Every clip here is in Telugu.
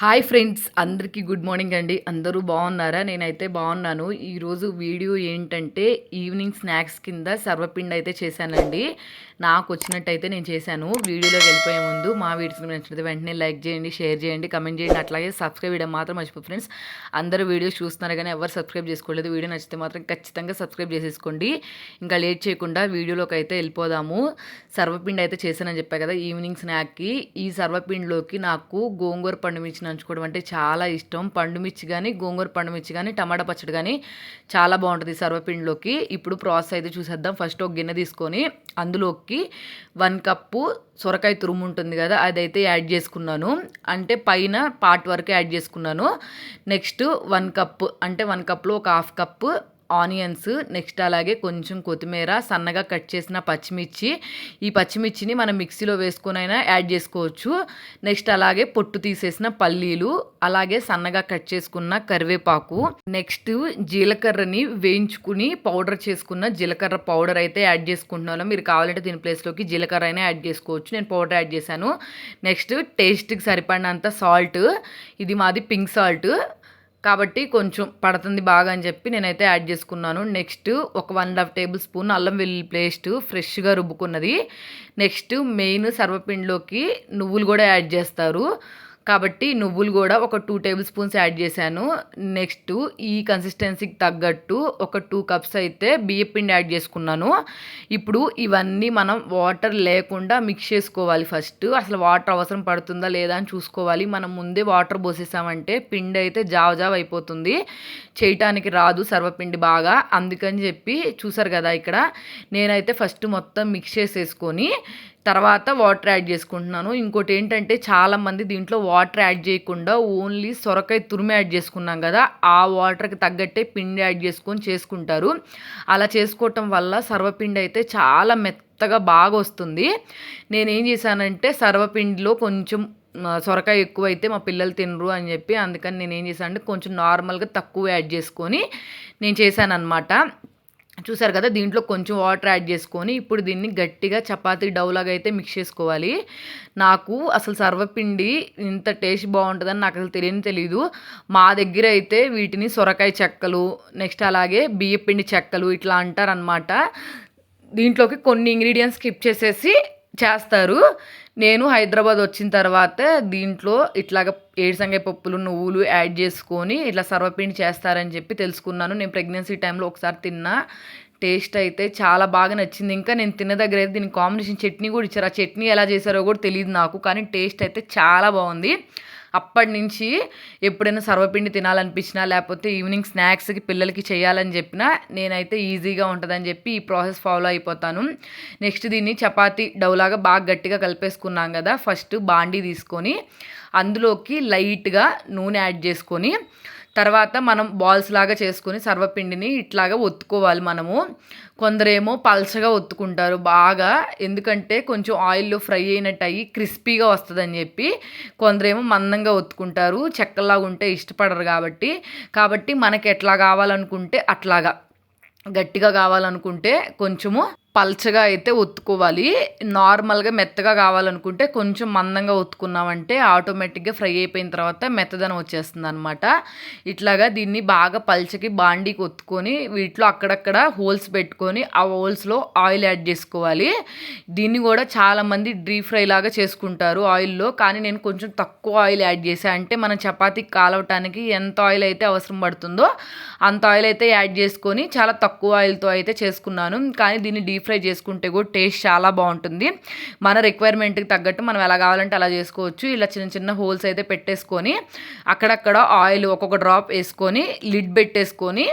హాయ్ ఫ్రెండ్స్ అందరికీ గుడ్ మార్నింగ్ అండి. అందరూ బాగున్నారా? నేనైతే బాగున్నాను. ఈరోజు వీడియో ఏంటంటే ఈవినింగ్ స్నాక్స్ కింద సర్వపిండి అయితే చేశానండి. నాకు వచ్చినట్టయితే నేను చేశాను. వీడియోలోకి వెళ్ళిపోయే ముందు మా వీడియోస్ నచ్చినట్టు వెంటనే లైక్ చేయండి షేర్ చేయండి కమెంట్ చేయండి. అట్లాగే సబ్స్క్రైబ్ చేయడం మాత్రం మర్చిపో ఫ్రెండ్స్. అందరూ వీడియోస్ చూస్తున్నారు కానీ ఎవరు సబ్స్క్రైబ్ చేసుకోలేదు. వీడియో నచ్చితే మాత్రం ఖచ్చితంగా సబ్స్క్రైబ్ చేసేసుకోండి. ఇంకా లేట్ చేయకుండా వీడియోలోకి అయితే వెళ్ళిపోదాము. సర్వపిండి అయితే చేశానని చెప్పా కదా ఈవినింగ్ స్నాక్కి. ఈ సర్వపిండిలోకి నాకు గోంగూర పండు మిర్చి నంచుకోవడం అంటే చాలా ఇష్టం. పండు మిర్చి కానీ గోంగూర పండు మిర్చి కానీ టమాటా పచ్చడి కానీ చాలా బాగుంటుంది సర్వపిండిలోకి. ఇప్పుడు ప్రాసెస్ అయితే చూసేద్దాం. ఫస్ట్ ఒక గిన్నె తీసుకొని అందులోకి వన్ కప్పు సొరకాయ తురుము ఉంటుంది కదా అదైతే యాడ్ చేసుకున్నాను. అంటే పైన పార్ట్ వరకు యాడ్ చేసుకున్నాను. నెక్స్ట్ వన్ కప్ అంటే వన్ కప్లో ఒక హాఫ్ కప్పు ఆనియన్స్ నెక్స్ట్ అలాగే కొంచెం కొత్తిమీర సన్నగా కట్ చేసిన పచ్చిమిర్చి. ఈ పచ్చిమిర్చిని మనం మిక్సీలో వేసుకునైనా యాడ్ చేసుకోవచ్చు. నెక్స్ట్ అలాగే పొట్టు తీసేసిన పల్లీలు అలాగే సన్నగా కట్ చేసుకున్న కరివేపాకు. నెక్స్ట్ జీలకర్రని వేయించుకుని పౌడర్ చేసుకున్న జీలకర్ర పౌడర్ అయితే యాడ్ చేసుకుంటున్నాను. మీరు కావాలంటే దీని ప్లేస్లోకి జీలకర్ర అయినా యాడ్ చేసుకోవచ్చు. నేను పౌడర్ యాడ్ చేశాను. నెక్స్ట్ టేస్ట్కి సరిపడినంత సాల్ట్. ఇది మాది పింక్ సాల్ట్. కాబట్టి కొంచెం పడుతుంది బాగా అని చెప్పి నేనైతే యాడ్ చేసుకున్నాను. నెక్స్ట్ ఒక one and half tablespoon అల్లం వెల్లుల్లి పేస్ట్ ఫ్రెష్గా రుబ్బుకున్నది. నెక్స్ట్ మెయిన్ సర్వపిండిలోకి నువ్వులు కూడా యాడ్ చేస్తారు. కాబట్టి నువ్వులు కూడా ఒక టూ టేబుల్ స్పూన్స్ యాడ్ చేశాను. నెక్స్ట్ ఈ కన్సిస్టెన్సీకి తగ్గట్టు ఒక టూ కప్స్ అయితే బియ్యం పిండి యాడ్ చేసుకున్నాను. ఇప్పుడు ఇవన్నీ మనం వాటర్ లేకుండా మిక్స్ చేసుకోవాలి ఫస్ట్ అసలు వాటర్ అవసరం పడుతుందా లేదా అని చూసుకోవాలి. మనం ముందే వాటర్ పోసేసామంటే పిండి అయితే జావ జావ అయిపోతుంది. చేయటానికి రాదు సర్వపిండి బాగా. అందుకని చెప్పి చూసారు కదా ఇక్కడ. నేనైతే ఫస్ట్ మొత్తం మిక్స్ చేసేసుకొని తర్వాత వాటర్ యాడ్ చేసుకుంటున్నాను. ఇంకోటి ఏంటంటే చాలామంది దీంట్లో వాటర్ యాడ్ చేయకుండా ఓన్లీ సొరకాయ తురిమి యాడ్ చేసుకున్నాం కదా ఆ వాటర్కి తగ్గట్టే పిండి యాడ్ చేసుకొని చేసుకుంటారు. అలా చేసుకోవటం వల్ల సర్వపిండి అయితే చాలా మెత్తగా బాగా వస్తుంది. నేనేం చేశానంటే సర్వపిండిలో కొంచెం సొరకాయ ఎక్కువ అయితే మా పిల్లలు తినరు అని చెప్పి అందుకని నేను ఏం చేశాను అంటే కొంచెం నార్మల్గా తక్కువ యాడ్ చేసుకొని నేను చేశాను అనమాట చూసారు కదా దీంట్లో కొంచెం వాటర్ యాడ్ చేసుకొని ఇప్పుడు దీన్ని గట్టిగా చపాతీ డౌలాగా అయితే మిక్స్ చేసుకోవాలి. నాకు అసలు సర్వపిండి ఇంత టేస్ట్ బాగుంటుందని నాకు అసలు తెలియని తెలీదు. మా దగ్గర అయితే వీటిని సొరకాయ చెక్కలు నెక్స్ట్ అలాగే బియ్యపిండి చెక్కలు ఇట్లా అంటారనమాట దీంట్లోకి కొన్ని ఇంగ్రీడియంట్స్ స్కిప్ చేసేసి చేస్తారు. నేను హైదరాబాద్ వచ్చిన తర్వాత దీంట్లో ఇట్లాగ ఏడుసంగాయ పప్పులు నువ్వులు యాడ్ చేసుకొని ఇట్లా సర్వపిండి చేస్తారని చెప్పి తెలుసుకున్నాను. నేను ప్రెగ్నెన్సీ టైంలో ఒకసారి తిన్నా. టేస్ట్ అయితే చాలా బాగా నచ్చింది. ఇంకా నేను తిన్న దగ్గర అయితే దీనికి కాంబినేషన్ చట్నీ కూడా ఇచ్చారు. ఆ చట్నీ ఎలా చేశారో కూడా తెలియదు నాకు కానీ టేస్ట్ అయితే చాలా బాగుంది. అప్పటి నుంచి ఎప్పుడైనా సర్వపిండి తినాలనిపించినా లేకపోతే ఈవినింగ్ స్నాక్స్కి పిల్లలకి చేయాలని చెప్పినా నేనైతే ఈజీగా ఉంటుందని చెప్పి ఈ ప్రాసెస్ ఫాలో అయిపోతాను. నెక్స్ట్ దీన్ని చపాతి డౌలాగా బాగా గట్టిగా కలిపేసుకున్నాం కదా ఫస్ట్ బాండీ తీసుకొని అందులోకి లైట్గా నూనె యాడ్ చేసుకొని తర్వాత మనం బాల్స్ లాగా చేసుకుని సర్వపిండిని ఇట్లాగా ఒత్తుకోవాలి మనము. కొందరేమో పల్చగా ఒత్తుకుంటారు బాగా. ఎందుకంటే కొంచెం ఆయిల్లో ఫ్రై అయినట్టు అయ్యి క్రిస్పీగా వస్తుందని చెప్పి కొందరేమో మందంగా ఒత్తుకుంటారు. చెక్కలాగా ఉంటే ఇష్టపడరు కాబట్టి. కాబట్టి మనకి ఎట్లా కావాలనుకుంటే అట్లాగా. గట్టిగా కావాలనుకుంటే కొంచెము పల్చగా అయితే ఒత్తుకోవాలి. నార్మల్గా మెత్తగా కావాలనుకుంటే కొంచెం మందంగా ఒత్తుకున్నామంటే ఆటోమేటిక్గా ఫ్రై అయిపోయిన తర్వాత మెత్తదనం వచ్చేస్తుంది అనమాట ఇట్లాగా దీన్ని బాగా పల్చకి బాండీకి ఒత్తుకొని వీటిలో అక్కడక్కడ హోల్స్ పెట్టుకొని ఆ హోల్స్లో ఆయిల్ యాడ్ చేసుకోవాలి. దీన్ని కూడా చాలామంది డీప్ ఫ్రై లాగా చేసుకుంటారు ఆయిల్లో కానీ నేను కొంచెం తక్కువ ఆయిల్ యాడ్ చేసా అంటే మనం చపాతీ కాలవటానికి ఎంత ఆయిల్ అయితే అవసరం పడుతుందో అంత ఆయిల్ అయితే యాడ్ చేసుకొని చాలా తక్కువ ఆయిల్తో అయితే చేసుకున్నాను. కానీ దీన్ని డీప్ ఫ్రై చేసుకుంటే కూడా టేస్ట్ చాలా బాగుంటుంది. మన రిక్వైర్మెంట్కి తగ్గట్టు మనం ఎలా కావాలంటే అలా చేసుకోవచ్చు. ఇలా చిన్న చిన్న హోల్స్ అయితే పెట్టేసుకొని అక్కడక్కడ ఆయిల్ ఒక్కొక్క డ్రాప్ వేసుకొని లిడ్ పెట్టేసుకొని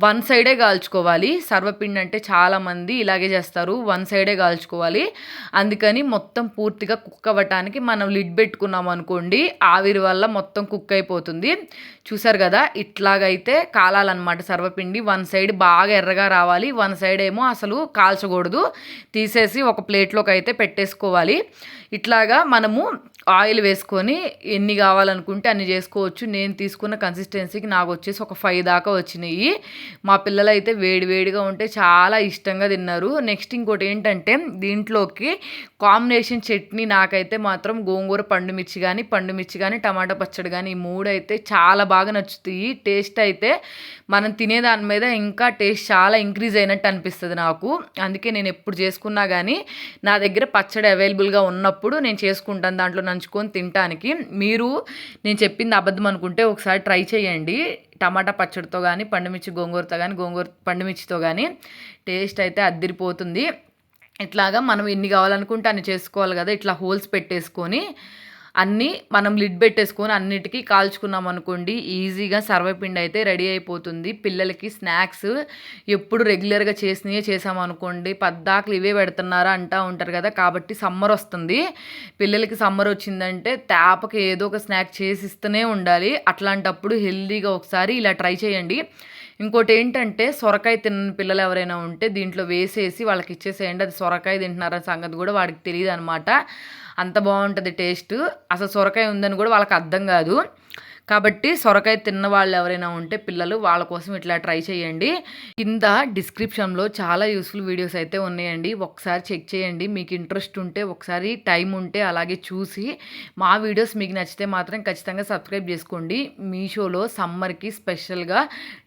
వన్ సైడే కాల్చుకోవాలి. సర్వపిండి అంటే చాలామంది ఇలాగే చేస్తారు. వన్ సైడే కాల్చుకోవాలి. అందుకని మొత్తం పూర్తిగా కుక్ అవ్వటానికి మనం లిడ్ పెట్టుకున్నాం అనుకోండి ఆవిరి వల్ల మొత్తం కుక్ అయిపోతుంది. చూసారు కదా ఇట్లాగైతే కాలాలన్నమాట సర్వపిండి. వన్ సైడ్ బాగా ఎర్రగా రావాలి. వన్ సైడ్ ఏమో అసలు కాల్చకూడదు. తీసేసి ఒక ప్లేట్లోకి అయితే పెట్టేసుకోవాలి. ఇట్లాగా మనము ఆయిల్ వేసుకొని ఎన్ని కావాలనుకుంటే అన్ని చేసుకోవచ్చు. నేను తీసుకున్న కన్సిస్టెన్సీకి నాకు వచ్చేసి ఒక ఫైవ్ దాకా వచ్చినాయి. మా పిల్లలు అయితే వేడి వేడిగా ఉంటే చాలా ఇష్టంగా తిన్నారు. నెక్స్ట్ ఇంకోటి ఏంటంటే దీంట్లోకి కాంబినేషన్ చట్నీ నాకైతే మాత్రం గోంగూర పండు మిర్చి కానీ పండు మిర్చి కానీ టమాటా పచ్చడి కానీ ఈ మూడు అయితే చాలా బాగా నచ్చుతాయి. టేస్ట్ అయితే మనం తినేదాని మీద ఇంకా టేస్ట్ చాలా ఇంక్రీజ్ అయినట్టు అనిపిస్తుంది నాకు. అందుకే నేను ఎప్పుడు చేసుకున్నా కానీ నా దగ్గర పచ్చడి అవైలబుల్గా ఉన్నప్పుడు నేను చేసుకుంటాను దాంట్లో నంచుకొని తినటానికి. మీరు నేను చెప్పింది అబద్ధం అనుకుంటే ఒకసారి ట్రై చేయండి. టమాటా పచ్చడితో కానీ పండుమిర్చి గోంగూరతో కానీ గోంగూర పండుమిర్చితో కానీ టేస్ట్ అయితే అద్దిరిపోతుంది. ఇట్లాగా మనం ఎన్ని కావాలనుకుంటే అన్ని చేసుకోవాలి కదా ఇట్లా హోల్స్ పెట్టేసుకొని అన్నీ మనం లిడ్ పెట్టేసుకొని అన్నిటికీ కాల్చుకున్నాం అనుకోండి ఈజీగా సర్వపిండి అయితే రెడీ అయిపోతుంది. పిల్లలకి స్నాక్స్ ఎప్పుడు రెగ్యులర్గా చేసినవే చేసామనుకోండి పద్దాకులు ఇవే పెడుతున్నారా అంటూ ఉంటారు కదా కాబట్టి సమ్మర్ వస్తుంది. పిల్లలకి సమ్మర్ వచ్చిందంటే తేపకి ఏదో ఒక స్నాక్ చేసి ఇస్తూనే ఉండాలి. అట్లాంటప్పుడు హెల్దీగా ఒకసారి ఇలా ట్రై చేయండి. ఇంకోటి ఏంటంటే సొరకాయ తిన్న పిల్లలు ఎవరైనా ఉంటే దీంట్లో వేసేసి వాళ్ళకి ఇచ్చేసేయండి అది సొరకాయ తింటున్నారన్న సంగతి కూడా వాడికి తెలియదు అనమాట అంత బాగుంటుంది టేస్ట్. అసలు సొరకాయ ఉందని కూడా వాళ్ళకి అర్థం కాదు. కాబట్టి సొరకాయ తిన్న వాళ్ళు ఎవరైనా ఉంటే పిల్లలు వాళ్ళ కోసం ఇట్లా ట్రై చేయండి. కింద డిస్క్రిప్షన్లో చాలా యూస్ఫుల్ వీడియోస్ అయితే ఉన్నాయండి. ఒకసారి చెక్ చేయండి. మీకు ఇంట్రెస్ట్ ఉంటే ఒకసారి టైం ఉంటే అలాగే చూసి మా వీడియోస్ మీకు నచ్చితే మాత్రం ఖచ్చితంగా సబ్స్క్రైబ్ చేసుకోండి. మీషోలో సమ్మర్కి స్పెషల్గా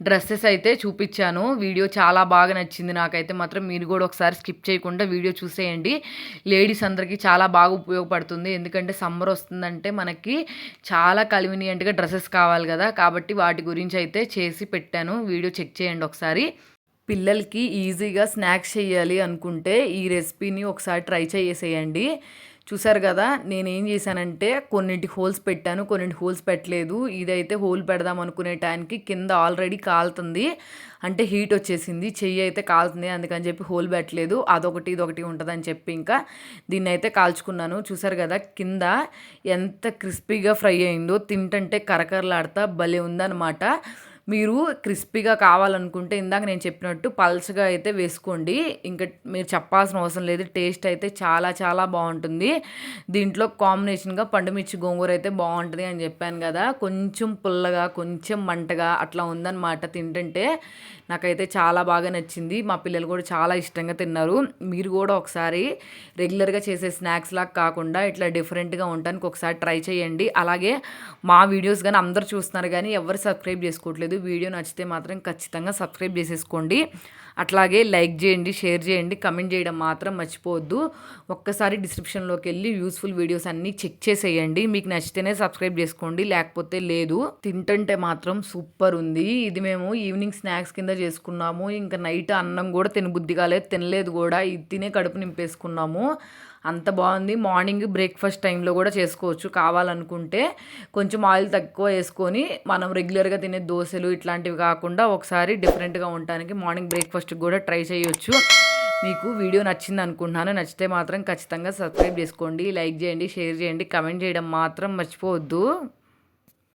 డ్రెస్సెస్ అయితే చూపించాను. వీడియో చాలా బాగా నచ్చింది నాకైతే మాత్రం. మీరు కూడా ఒకసారి స్కిప్ చేయకుండా వీడియో చూసేయండి. లేడీస్ అందరికీ చాలా బాగా ఉపయోగపడుతుంది. ఎందుకంటే సమ్మర్ వస్తుందంటే మనకి చాలా కన్వీనియంట్గా డ్రెస్ ప్రాసెస్ కావాలి కదా. కాబట్టి వాటి గురించి అయితే చేసి పెట్టాను. వీడియో చెక్ చేయండి ఒకసారి. పిల్లలకి ఈజీగా స్నాక్స్ చేయాలి అనుకుంటే ఈ రెసిపీని ఒకసారి ట్రై చేసేయండి. చూసారు కదా నేను ఏం చేశానంటే కొన్నింటి హోల్స్ పెట్టాను కొన్నింటి హోల్స్ పెట్టలేదు. ఇదైతే హోల్ పెడదాం అనుకునే టైంకి కింద ఆల్రెడీ కాలుతుంది. అంటే హీట్ వచ్చేసింది చెయ్యి అయితే కాలుతుంది అందుకని చెప్పి హోల్ పెట్టలేదు. అదొకటి ఇదొకటి ఉంటుందని చెప్పి ఇంకా దీన్ని అయితే కాల్చుకున్నాను. చూసారు కదా కింద ఎంత క్రిస్పీగా ఫ్రై అయిందో తింటంటే కరకరలాడతా భలే ఉందన్నమాట. మీరు క్రిస్పీగా కావాలనుకుంటే ఇందాక నేను చెప్పినట్టు పల్చగా అయితే వేసుకోండి. ఇంకా మీరు చెప్పాల్సిన అవసరం లేదు. టేస్ట్ అయితే చాలా చాలా బాగుంటుంది. దీంట్లో కాంబినేషన్గా పండుమిర్చి గోంగూర అయితే బాగుంటుంది అని చెప్పాను కదా. కొంచెం పుల్లగా కొంచెం మంటగా అట్లా ఉందన్నమాట తింటుంటే. నాకైతే చాలా బాగా నచ్చింది. మా పిల్లలు కూడా చాలా ఇష్టంగా తిన్నారు. మీరు కూడా ఒకసారి రెగ్యులర్గా చేసే స్నాక్స్ లాగా కాకుండా ఇట్లా డిఫరెంట్గా ఉండడానికి ఒకసారి ట్రై చేయండి. అలాగే మా వీడియోస్ కానీ అందరు చూస్తున్నారు కానీ ఎవరు సబ్స్క్రైబ్ చేసుకోవట్లేదు. వీడియో నచ్చితే మాత్రం ఖచ్చితంగా సబ్స్క్రైబ్ చేసేసుకోండి. అట్లాగే లైక్ చేయండి షేర్ చేయండి కమెంట్ చేయడం మాత్రం మర్చిపోవద్దు. ఒక్కసారి డిస్క్రిప్షన్లోకి వెళ్ళి యూస్ఫుల్ వీడియోస్ అన్నీ చెక్ చేసేయండి. మీకు నచ్చితేనే సబ్స్క్రైబ్ చేసుకోండి లేకపోతే లేదు. తింటుంటే మాత్రం సూపర్ ఉంది. ఇది మేము ఈవినింగ్ స్నాక్స్ కింద చేసుకున్నాము. ఇంకా నైట్ అన్నం కూడా తినబుద్ధి కాలేదు తినలేదు కూడా. ఇది తినే కడుపు నింపేసుకున్నాము. అంత బాగుంది. మార్నింగ్ బ్రేక్ఫాస్ట్ టైంలో కూడా చేసుకోవచ్చు. కావాలనుకుంటే కొంచెం ఆయిల్ తక్కువ వేసుకొని మనం రెగ్యులర్గా తినే దోశలు ఇట్లాంటివి కాకుండా ఒకసారి డిఫరెంట్గా ఉండటానికి మార్నింగ్ బ్రేక్ఫాస్ట్ కూడా ట్రై చేయొచ్చు. మీకు వీడియో నచ్చింది అనుకుంటున్నాను. నచ్చితే మాత్రం ఖచ్చితంగా సబ్స్క్రైబ్ చేసుకోండి. లైక్ చేయండి షేర్ చేయండి కమెంట్ చేయడం మాత్రం మర్చిపోవద్దు.